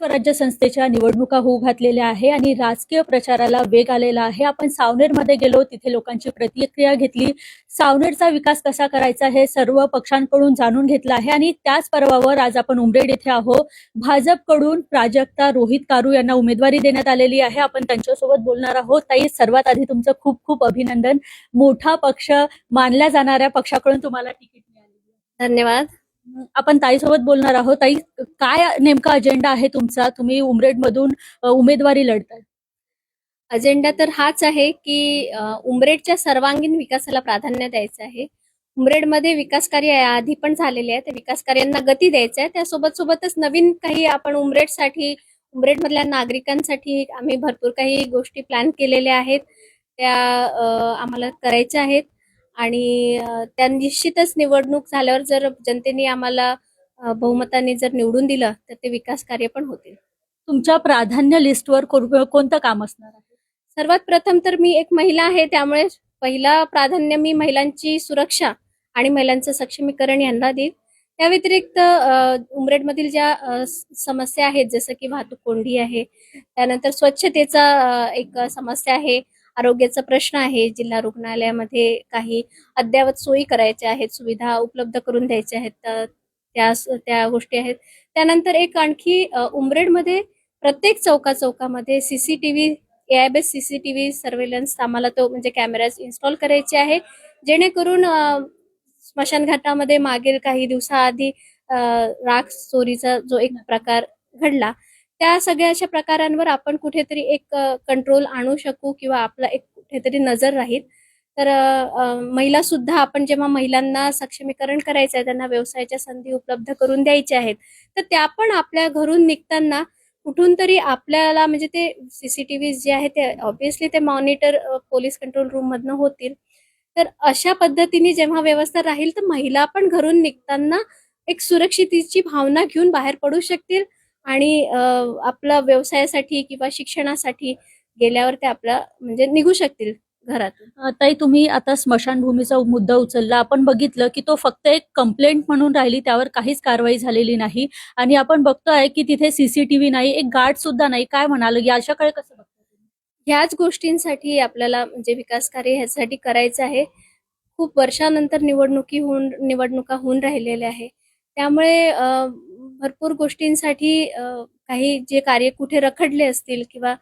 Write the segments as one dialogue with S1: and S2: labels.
S1: स्वराज्य संस्थेच्या निवडणुका होऊ घातलेल्या आहे आणि राजकीय प्रचाराला वेग आलेला आहे. आपण सावनेरमध्ये गेलो तिथे लोकांची प्रतिक्रिया घेतली. सावनेरचा विकास कसा करायचा हे सर्व पक्षांकडून जाणून घेतलं आहे आणि त्याच पर्वावर आज आपण उमरेड येथे आहोत. भाजपकडून प्राजक्ता रोहित कारू यांना उमेदवारी देण्यात आलेली आहे. आपण त्यांच्यासोबत बोलणार आहोत. ताई सर्वात आधी तुमचं खूप खूप अभिनंदन. मोठा पक्ष मानल्या जाणाऱ्या पक्षाकडून तुम्हाला तिकीट मिळाली
S2: धन्यवाद.
S1: आपण ताईसोबत बोलणार आहोत. ताई काय नेमका अजेंडा आहे तुमचा? तुम्ही उमरेड मधून उमेदवारी लढताय.
S2: अजेंडा तर हाच आहे की उमरेडच्या सर्वांगीण विकासाला प्राधान्य द्यायचं आहे. उमरेडमध्ये विकास कार्य आधी पण झालेले आहे त्या विकास कार्यांना गती द्यायचं आहे. त्यासोबत सोबतच नवीन काही आपण उमरेडसाठी उमरेडमधल्या नागरिकांसाठी आम्ही भरपूर काही गोष्टी प्लॅन केलेल्या आहेत. त्या आम्हाला करायच्या आहेत. आणि त्या निश्चितच निवडणूक झाल्यावर जर जनतेने आम्हाला बहुमताने जर निवडून दिलं तर ते विकास कार्य पण होतील.
S1: तुमच्या प्राधान्य लिस्टवर कोण- कोणतं काम असणार आहे?
S2: सर्वात प्रथम तर मी एक महिला आहे त्यामुळे पहिला प्राधान्य मी महिलांची सुरक्षा आणि महिलांचं सक्षमीकरण यांना देईल. त्या व्यतिरिक्त उमरेडमधील ज्या समस्या आहेत जसं की वाहतूक कोंडी आहे त्यानंतर स्वच्छतेचा एक समस्या आहे आरोग्याचा प्रश्न आहे. जिल्हा रुग्णालयामध्ये काही अद्ययावत सोयी करायच्या आहेत सुविधा उपलब्ध करून द्यायच्या आहेत. तर त्या त्या गोष्टी आहेत. त्यानंतर एक आणखी उमरेडमध्ये प्रत्येक चौका चौकामध्ये A I base C C T V surveillance आम्हाला तो म्हणजे कॅमेराज इन्स्टॉल करायचे आहे. जेणेकरून स्मशानघाटामध्ये मागील काही दिवसाआधी राख चोरीचा जो एक प्रकार घडला त्या सगळ्या अशा प्रकारांवर आपण कुठेतरी एक कंट्रोल आणू शकू किंवा आपला एक कुठेतरी नजर राहील. तर महिला सुद्धा आपण जेव्हा महिलांना सक्षमीकरण करायचं आहे त्यांना व्यवसायाच्या संधी उपलब्ध करून द्यायच्या आहेत तर त्या पण आपल्या घरून निघताना कुठून तरी आपल्याला म्हणजे ते सीसीटीव्ही जे आहे ते ऑब्विसली ते मॉनिटर पोलीस कंट्रोल रूम मधनं होतील. तर अशा पद्धतीने जेव्हा व्यवस्था राहील तर महिला पण घरून निघताना एक सुरक्षितेची भावना घेऊन बाहेर पडू शकतील. आणि आपला व्यवसायासाठी किंवा शिक्षणासाठी गेल्यावर ते आपला म्हणजे निघू शकतील घरातून.
S1: अ, ताई तुम्ही आता स्मशानभूमीचा मुद्दा उचलला. आपण बघितलं की तो फक्त एक कंप्लेंट म्हणून राहिली त्यावर काहीच कारवाई झालेली नाही. आणि आपण बघतोय की तिथे सीसीटीव्ही नाही एक गार्ड सुद्धा नाही. काय म्हणाल? याच्याकडे कसं बघता?
S2: ह्याच गोष्टींसाठी आपल्याला म्हणजे विकास कार्य ह्यासाठी करायचं आहे. खूप वर्षानंतर निवडणुकी होऊन निवडणुका होऊन राहिलेल्या आहे. त्यामुळे भरपूर गोष्टींसाठी काही जे कार्य कुठे रखडले असतील किंवा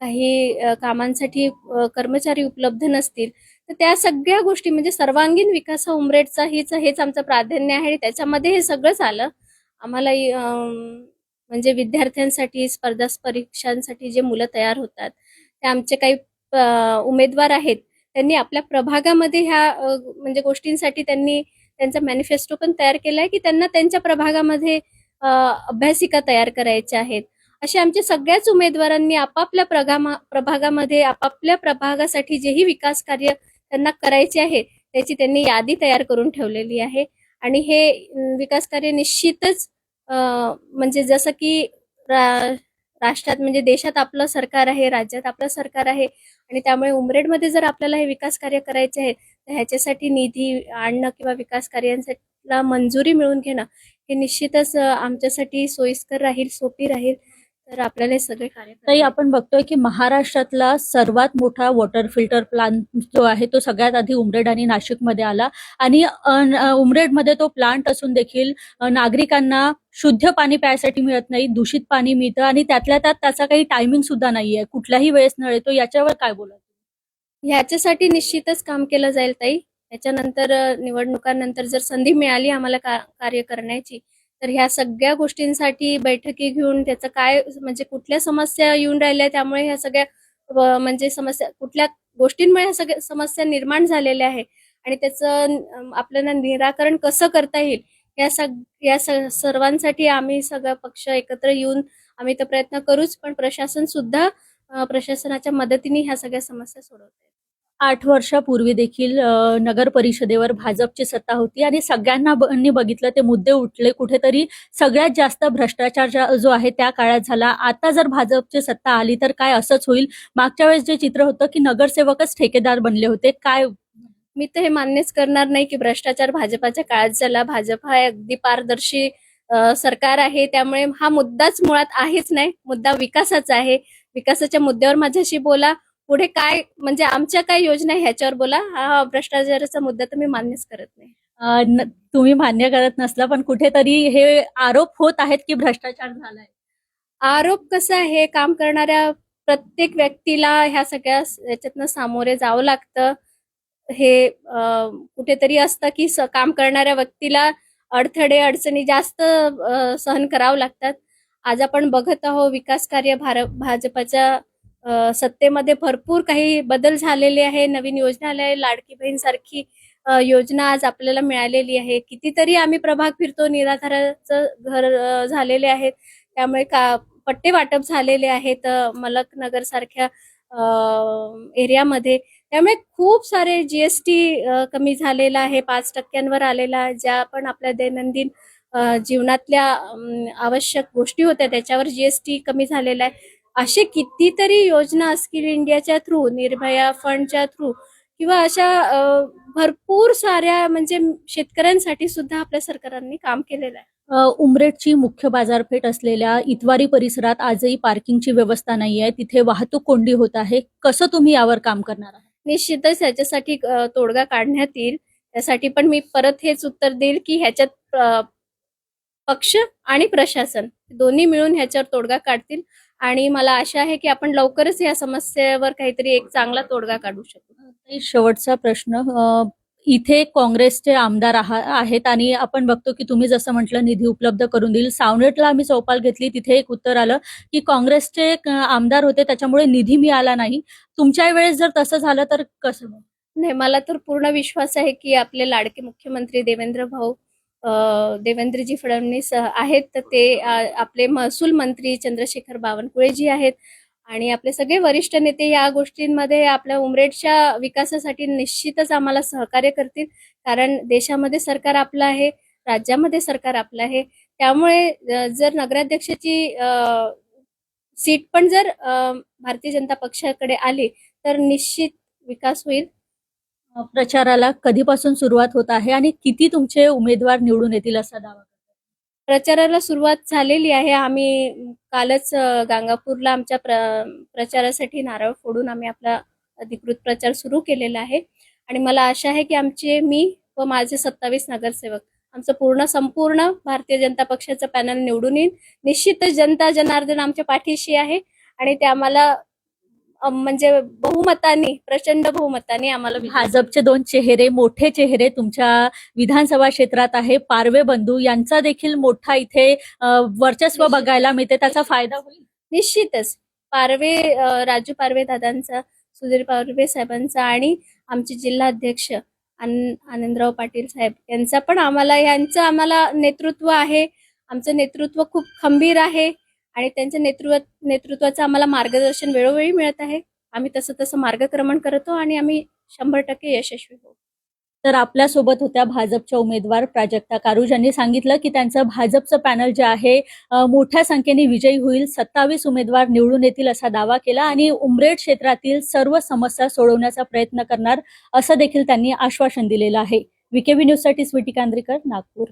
S2: काही कामांसाठी कर्मचारी उपलब्ध नसतील तर त्या सगळ्या गोष्टी म्हणजे सर्वांगीण विकास हा उमरेडचा हेच हेच आमचं प्राधान्य आहे त्याच्यामध्ये हे सगळंच आलं आम्हाला म्हणजे विद्यार्थ्यांसाठी स्पर्धा परीक्षांसाठी जे मुलं तयार होतात ते आमचे काही उमेदवार आहेत त्यांनी आपल्या प्रभागामध्ये ह्या म्हणजे गोष्टींसाठी त्यांनी त्यांचा मॅनिफेस्टो पण तयार केलाय की त्यांना त्यांच्या प्रभागामध्ये अभ्यासिका तयार करायच्या आहेत. असे आमच्या सगळ्याच उमेदवारांनी आपापल्या प्रगामा प्रभागामध्ये आपापल्या प्रभागासाठी जेही विकास कार्य त्यांना करायचे आहे त्याची त्यांनी यादी तयार करून ठेवलेली आहे. आणि हे विकास कार्य निश्चितच म्हणजे जसं की रा- राष्ट्रात म्हणजे देशात आपलं सरकार आहे राज्यात आपलं सरकार आहे आणि त्यामुळे उमरेडमध्ये जर आपल्याला हे विकास कार्य करायचे आहे तर ह्याच्यासाठी निधी आणणं किंवा विकास कार्यांसाठी मंजुरी मिळवून घेणं हे निश्चितच आमच्यासाठी सोयीस्कर राहील सोपी राहील. तर आपल्याला हे सगळे कार्य
S1: आपण बघतोय की महाराष्ट्रातला सर्वात मोठा वॉटर फिल्टर प्लांट जो आहे तो सगळ्यात आधी उमरेड आणि नाशिकमध्ये आला. आणि उमरेडमध्ये तो प्लांट असून देखील नागरिकांना शुद्ध पाणी प्यायसाठी मिळत नाही दूषित पाणी मिळतं आणि त्यातल्या त्यात त्याचा काही टायमिंग सुद्धा नाहीये. कुठल्याही वेळेस नळ येतो याच्यावर काय बोला
S2: ह्याच्यासाठी निश्चितच काम केलं जाईल ताई. त्याच्यानंतर निवडणुकांनंतर जर संधी मिळाली आम्हाला का कार्य करण्याची तर ह्या सगळ्या गोष्टींसाठी बैठकी घेऊन त्याचं काय म्हणजे कुठल्या समस्या येऊन राहिल्या त्यामुळे ह्या सगळ्या म्हणजे समस्या कुठल्या गोष्टींमुळे ह्या सगळ्या समस्या निर्माण झालेल्या आहे आणि त्याचं आपल्याला निराकरण कसं करता येईल या सग या सर्वांसाठी आम्ही सगळा पक्ष एकत्र येऊन आम्ही तर प्रयत्न करूच पण प्रशासन सुद्धा प्रशासनाच्या मदतीने ह्या सगळ्या समस्या सोडवते
S1: आठ वर्षापूर्वी देखील नगर परिषदेवर भाजपची सत्ता होती आणि सगळ्यांना बघितलं ते मुद्दे उठले कुठेतरी सगळ्यात जास्त भ्रष्टाचार जो आहे त्या काळात झाला. आता जर भाजपची सत्ता आली तर काय असंच होईल? मागच्या वेळेस जे चित्र होतं की नगरसेवकच ठेकेदार बनले होते काय?
S2: मी तर हे मान्यच करणार नाही की भ्रष्टाचार भाजपाच्या काळात झाला. भाजप हा अगदी पारदर्शी सरकार आहे. त्यामुळे हा मुद्दाच मुळात आहेच नाही. मुद्दा विकासाचा आहे. विकासाच्या मुद्द्यावर माझ्याशी बोला. पुढे काय म्हणजे आमच्या काय योजना आहे ह्याच्यावर बोला. हा भ्रष्टाचाराचा मुद्दा तर मी मान्यच करत नाही.
S1: न- तुम्ही मान्य करत नसला पण कुठेतरी हे आरोप होत आहेत की भ्रष्टाचार झालाय.
S2: आरोप कसा आहे काम करणाऱ्या प्रत्येक व्यक्तीला ह्या सगळ्या स- याच्यातनं सामोरे जावं लागतं. हे अं, कुठेतरी असतं की स- काम करणाऱ्या व्यक्तीला अडथळे अडचणी जास्त अं, सहन करावं लागतात. आज आपण बघत आहोत विकास कार्य भार भाजपाच्या सत्तेमध्ये भरपूर काही बदल झालेले आहे. नवीन योजना आल्या आहे लाडकी बहीण सारखी योजना आज आपल्याला मिळालेली आहे. कितीतरी आम्ही प्रभाग फिरतो. निराधाराचं घर झालेले आहेत. त्यामुळे का पट्टे वाटप झालेले आहेत मलकनगर सारख्या एरियामध्ये. त्यामुळे खूप सारे जीएसटी कमी झालेला आहे. पाच टक्क्यांवर आलेला आहे. ज्या पण आपल्या दैनंदिन जीवनातल्या आवश्यक गोष्टी होत्या त्याच्यावर जीएसटी कमी झालेला आहे. असे कितीतरी योजना स्किल इंडियाच्या थ्रू निर्भया फंडच्या थ्रू किंवा अशा भरपूर साऱ्या म्हणजे शेतकऱ्यांसाठी सुद्धा आपल्या सरकारांनी काम केलेलं आहे.
S1: उमरेडची मुख्य बाजारपेठ असलेल्या इतवारी परिसरात आजही पार्किंगची व्यवस्था नाही आहे. तिथे वाहतूक कोंडी होत आहे. कसं तुम्ही यावर काम करणार आहात?
S2: निश्चितच ह्याच्यासाठी तोडगा काढण्यात येईल. त्यासाठी पण मी परत हेच उत्तर देईल की ह्याच्यात पक्ष आणि प्रशासन दोन्ही मिळून ह्याच्यावर तोडगा काढतील. आणि मला आशा आहे की आपण लवकरच या समस्येवर काहीतरी एक चांगला तोडगा काढू शकू.
S1: शेवटचा प्रश्न इथे काँग्रेसचे आमदार आहा- आहेत आणि आपण बघतो की तुम्ही जसं म्हटलं निधी उपलब्ध करून देईल. सावनेटला आम्ही चौपाल घेतली तिथे एक उत्तर आलं की काँग्रेसचे आमदार होते त्याच्यामुळे निधी मिळाला नाही. तुमच्या वेळेस जर तसं झालं तर कसं?
S2: नाही मला तर पूर्ण विश्वास आहे की आपले लाडके मुख्यमंत्री देवेंद्र भाऊ देवेंद्रजी फडणवीस आहेत. तर ते आपले महसूल मंत्री चंद्रशेखर बावनकुळेजी आहेत आणि आपले सगळे वरिष्ठ नेते या गोष्टींमध्ये आपल्या उमरेडच्या विकासासाठी निश्चितच आम्हाला सहकार्य करतील. कारण देशामध्ये सरकार आपलं आहे राज्यामध्ये सरकार आपलं आहे. त्यामुळे जर नगराध्यक्षाची सीट पण जर भारतीय जनता पक्षाकडे आली तर निश्चित विकास होईल.
S1: प्रचाराला कधीपासून सुरुवात होत आहे आणि किती तुमचे उमेदवार निवडून येतील असा दावा
S2: प्रचाराला सुरुवात झालेली आहे. आम्ही कालच गांगापूरला आमच्या प्र प्रचारासाठी नारळ फोडून आम्ही आपला अधिकृत प्रचार सुरू केलेला आहे. आणि मला आशा आहे की आमचे मी व माझे सत्तावीस नगरसेवक आमचं पूर्ण संपूर्ण भारतीय जनता पक्षाचं पॅनल निवडून येईल. निश्चितच जनता जनार्दन आमच्या पाठीशी आहे. आणि ते आम्हाला म्हणजे बहुमताने प्रचंड बहुमताने आम्हाला
S1: भाजपचे दोन चेहरे मोठे चेहरे तुमच्या विधानसभा क्षेत्रात आहे. पारवे बंधू यांचा देखील मोठा इथे वर्चस्व. बघायला मिळते. त्याचा फायदा होईल.
S2: निश्चितच. पारवे राजू पारवे दादांचा सुधीर पारवे साहेबांचा आणि आमचे जिल्हा अध्यक्ष आन- आनंदराव पाटील साहेब यांचा पण आम्हाला यांचं आम्हाला नेतृत्व आहे. आमचं नेतृत्व खूप खंबीर आहे. आणि त्यांच्या नेतृत्व नेतृत्वाचं आम्हाला मार्गदर्शन वेळोवेळी मिळत आहे. आम्ही तसं तसं मार्गक्रमण करतो आणि आम्ही शंभर टक्के यशस्वी होऊ.
S1: तर आपल्यासोबत होत्या भाजपच्या उमेदवार प्राजक्ता कारुज. यांनी सांगितलं की त्यांचं भाजपचं पॅनल जे आहे मोठ्या संख्येने विजयी होईल. सत्तावीस उमेदवार निवडून येतील असा दावा केला आणि उमरेड क्षेत्रातील सर्व समस्या सोडवण्याचा प्रयत्न करणार असं देखील त्यांनी आश्वासन दिलेलं आहे. विकेबी न्यूजसाठी स्वीटी कांद्रीकर नागपूर.